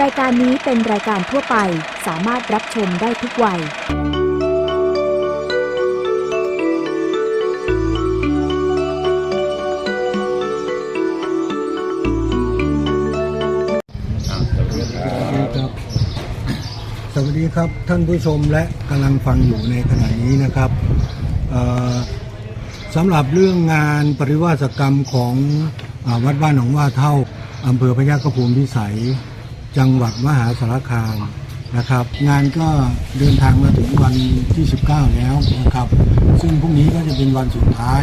รายการนี้เป็นรายการทั่วไปสามารถรับชมได้ทุกวัย ครับสวัสดีครับท่านผู้ชมและกำลังฟังอยู่ในขณะนี้นะครับเอ่อสำหรับเรื่องงานปริวาสกรรมของอาวัดบ้านหนองว่าเท่าอำเภอพระยัคภูมิพิสัย จังหวัดมหาสารคามนะครับ งานก็เดินทางมาถึงวันที่ 19 แล้วนะครับ ซึ่งพรุ่งนี้ก็จะเป็นวันสุดท้าย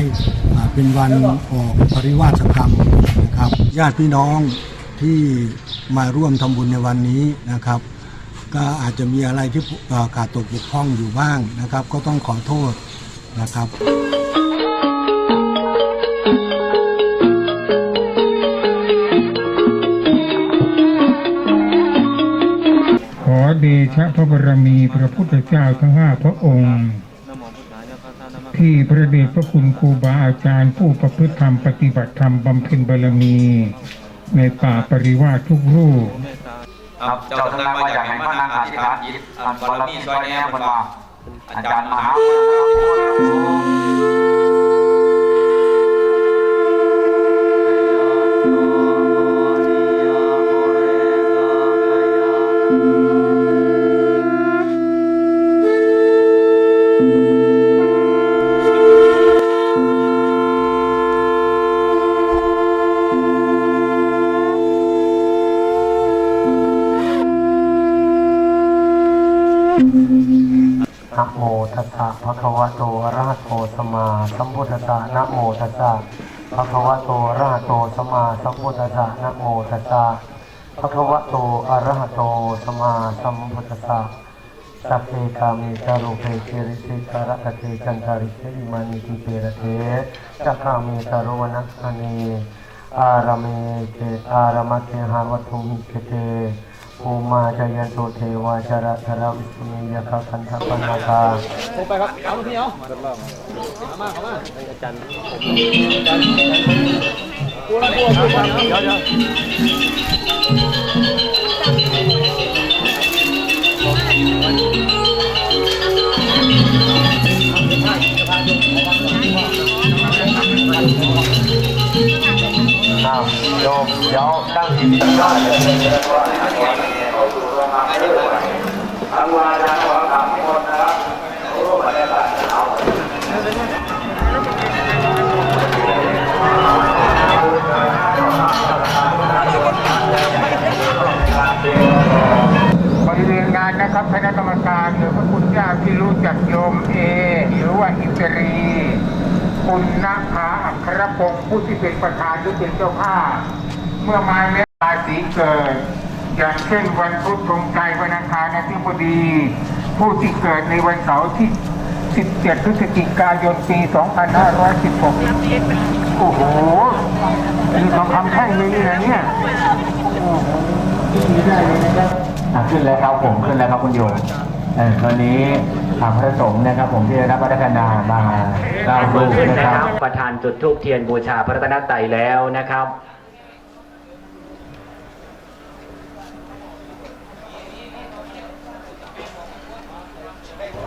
เป็นวันออกปริวาสกรรมนะครับ ญาติพี่น้องที่มาร่วมทำบุญในวันนี้นะครับ ก็อาจจะมีอะไรที่ขาดตกบกพร่องอยู่บ้างนะครับ ก็ต้องขอโทษนะครับ เดชะพระบรมีพระพุทธเจ้าทั้งห้าพระองค์ ที่พระเดชพระคุณครูบาอาจารย์ ผู้ประพฤติธรรมปฏิบัติธรรมบำเพ็ญบารมี ในป่าปริวาสทุกรูปครับเจ้าทั้งนั้นว่าอยากให้มานั่งอธิษฐานจิตอันบารมีช่วยแน่คนว่าอาจารย์มหา นะโมตัสสะภะคะวะโตอะระหะโตสัมมาสัมพุทธัสสะนะโมตัสสะภะคะวะโตอะระหะโตสัมมาสัมพุทธัสสะนะโมตัสสะภะคะวะโตอะระหะโตสัมมาสัมพุทธัสสะสัพเพกามิจารุเปเจริสิกรตะเตจันทาริเตอิมานิติเประเทจักขามิตารุวนัสสเนอารามเมเจอารามะเทหาวัตุมิเกเต ภูมาจายันโตเทวาจาระธรวิสุณียคะคันทปนาคาอ้าวโยมเดี๋ยวตั้งจิตตั้งใจทั้งวาจาของคำคนนะครับรู้บรรยากาศเอาบริเวณงาน นะครับคณะกรรมการหรือพระคุณเจ้าที่รู้จักโยมเอ หรือว่าอิสรี คุณนาคาอัครพงศ์ผู้ที่เป็นประธานหรือเป็นเจ้าภาพเมื่อมาเมราศีเกิด อย่างเช่นวันพุธธงชัยวันอังคารอาทิบดี ผู้ที่เกิดในวันเสาร์ที่ 17 พฤศจิกายนปี 2516 โอ้โหมีทองคำแท่งเลยนี่นะเนี่ยโอ้โหดีได้เลยนะครับอะขึ้นแล้วครับผมขึ้นแล้วครับคุณโยมเออตอนนี้ทางพระสงฆ์นะครับ ผมที่ได้รับพระราชนามาเล่าลูกนะครับ ประธานจุดทูปเทียนบูชาพระรัตนตรัยแล้วนะครับ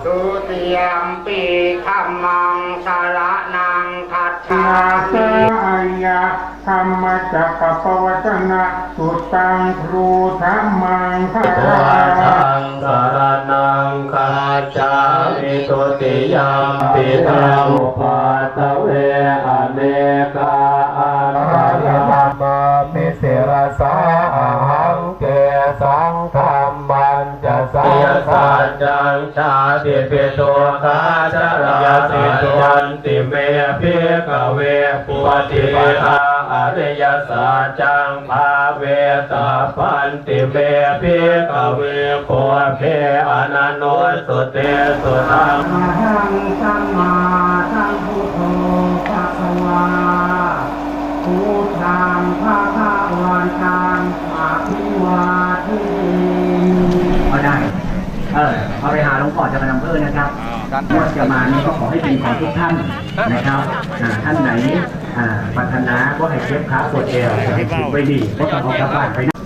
ทุติยมปีขมังสารนังคัจฉาสายาธรรมจักรปวัตนะตุตังครูธรรมังสาทังสารนังคาจามิตุติยมปิธรรมปาต จังชาติเปิตัวคาจารยสิตวันติเมเพกเวปุปฏิปทาอริยสัจจังภาเวตาปันติเมเพกเวโคเพอนันโนสุเตสุตังหังสัมมาสัมพุทโธ เออเอาไปหาหลวงพ่อจะมาทำเพื่อนะครับงวดจะมานี่ก็ขอให้เป็นของทุกท่านนะครับท่านไหนปรารถนาก็ให้เก็บขาปวดเอวให้ถูกไปดีเก็ต้องเอากลับบ้านไปนะ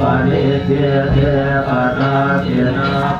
ปานิเตเตปาราเตนา